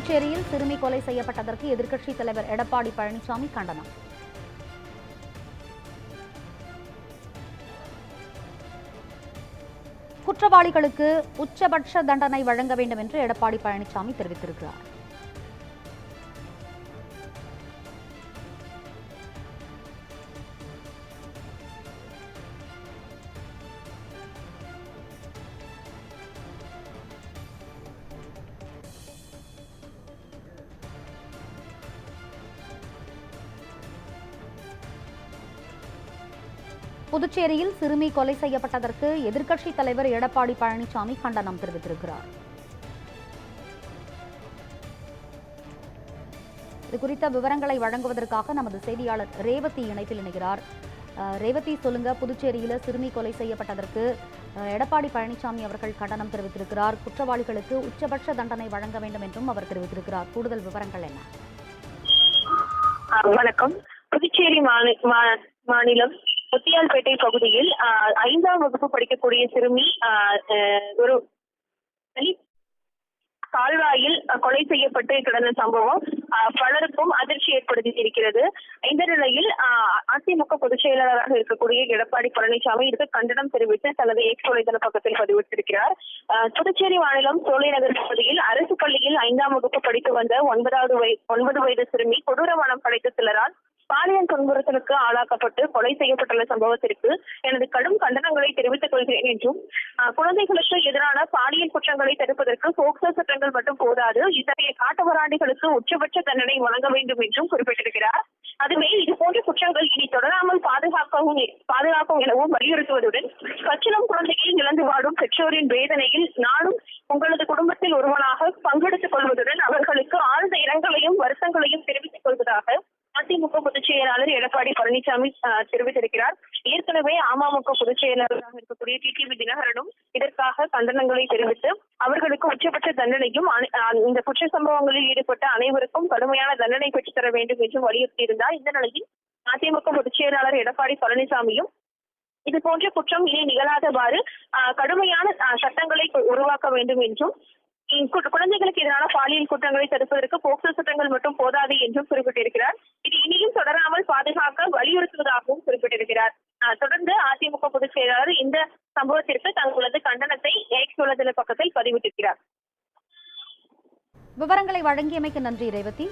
புதுச்சேரியில் சிறுமி கொலை செய்யப்பட்டதற்கு எதிர்க்கட்சித் தலைவர் எடப்பாடி பழனிசாமி கண்டனம். குற்றவாளிகளுக்கு உச்சபட்ச தண்டனை வழங்க வேண்டும் என்று எடப்பாடி பழனிசாமி தெரிவித்திருக்கிறார். புதுச்சேரியில் சிறுமி கொலை செய்யப்பட்டதற்கு எதிர்க்கட்சித் தலைவர் எடப்பாடி பழனிசாமி கண்டனம் தெரிவித்திருக்கிறார். இது குறித்த விவரங்களை வழங்குவதற்காக நமது செய்தியாளர் ரேவதி இணைப்பில் இணைகிறார். ரேவதி சொல்லுங்க புதுச்சேரியில் சிறுமி கொலை செய்யப்பட்டதற்கு எடப்பாடி பழனிசாமி அவர்கள் கண்டனம் தெரிவித்திருக்கிறார். குற்றவாளிகளுக்கு உச்சபட்ச தண்டனை வழங்க வேண்டும் என்றும் அவர் தெரிவித்திருக்கிறார். கூடுதல் விவரங்கள் என்ன? வணக்கம். புதுச்சேரி மாநிலம் முத்தியால்பேட்டை பகுதியில் ஐந்தாம் வகுப்பு படிக்கக்கூடிய சிறுமி ஒரு கால்வாயில் கொலை செய்யப்பட்டு கிடந்த சம்பவம் பலருக்கும் அதிர்ச்சி ஏற்படுத்தி இருக்கிறது இந்த நிலையில் அதிமுக பொதுச் செயலாளராக இருக்கக்கூடிய எடப்பாடி பழனிசாமி இதற்கு கண்டனம் தெரிவித்து தனது எக்ஸ் வலைதள பக்கத்தில் பதிவிட்டிருக்கிறார். புதுச்சேரி மாநிலம் சோலைநகர் பகுதியில் அரசு பள்ளியில் ஐந்தாம் வகுப்பு படித்து வந்த ஒன்பதாவது வயது ஒன்பது வயது சிறுமி கொடூர மனம் படைத்த சிலரால் பாலியல் துன்புறுத்தலுக்கு ஆளாக்கப்பட்டு கொலை செய்யப்பட்டுள்ள சம்பவத்திற்கு எனது கடும் கண்டனங்களை தெரிவித்துக் கொள்கிறேன் என்றும் குழந்தைகளுக்கு எதிரான பாலியல் குற்றங்களை தடுப்பதற்கு போக்சோ சட்டங்கள் மட்டும் போதாது இத்தகைய காட்டுவராண்டிகளுக்கு உச்சபட்ச தண்டனை வழங்க வேண்டும் என்றும் குறிப்பிட்டிருக்கிறார். அதுவே இது போன்ற குற்றங்கள் இனி தொடராமல் பாதுகாக்கவும் பாதுகாக்கும் எனவும் வலியுறுத்துவதுடன் கச்சிலம் குழந்தையை இழந்து வாடும் பெற்றோரின் வேதனையில் நானும் உங்களது குடும்பத்தில் ஒருவனாக பங்கெடுத்துக் கொள்வதுடன் அவர்களுக்கு ஆழ்ந்த இரங்கலையும் வருத்தங்களையும் தெரிவித்துக் கொள்வதாக அதிமுக பொதுச் செயலாளர் எடப்பாடி பழனிசாமி தெரிவித்திருக்கிறார். ஏற்கனவே அமமுக பொதுச் செயலாளராக இருக்கக்கூடிய டிடிவி தினகரனும் இதற்காக கண்டனங்களை தெரிவித்து அவர்களுக்கு உச்சபட்ச தண்டனையும் இந்த குற்ற சம்பவங்களில் ஈடுபட்ட அனைவருக்கும் கடுமையான தண்டனை பெற்றுத்தர வேண்டும் என்று வலியுறுத்தியிருந்தார். இந்த நிலையில் அதிமுக பொதுச் செயலாளர் எடப்பாடி பழனிசாமியும் இது போன்ற குற்றம் இனி நிகழாதவாறு கடுமையான சட்டங்களை உருவாக்க வேண்டும் என்றும் குழந்தைகளுக்கு எதிரான பாலியல் குற்றங்களை தடுப்பதற்கு போக்சோ சட்டங்கள் மட்டும் போதாது என்றும் குறிப்பிட்டிருக்கிறார் இது இனியும் தொடராமல் பாதுகாக்க வலியுறுத்துவதாகவும் குறிப்பிட்டிருக்கிறார். தொடர்ந்து அதிமுக பொதுச் செயலாளர் இந்த சம்பவத்திற்கு தங்களது கண்டனத்தை எக்ஸ் பக்கத்தில் பதிவிட்டிருக்கிறார். விவரங்களை வழங்கியமைக்கு நன்றி ரேவதி.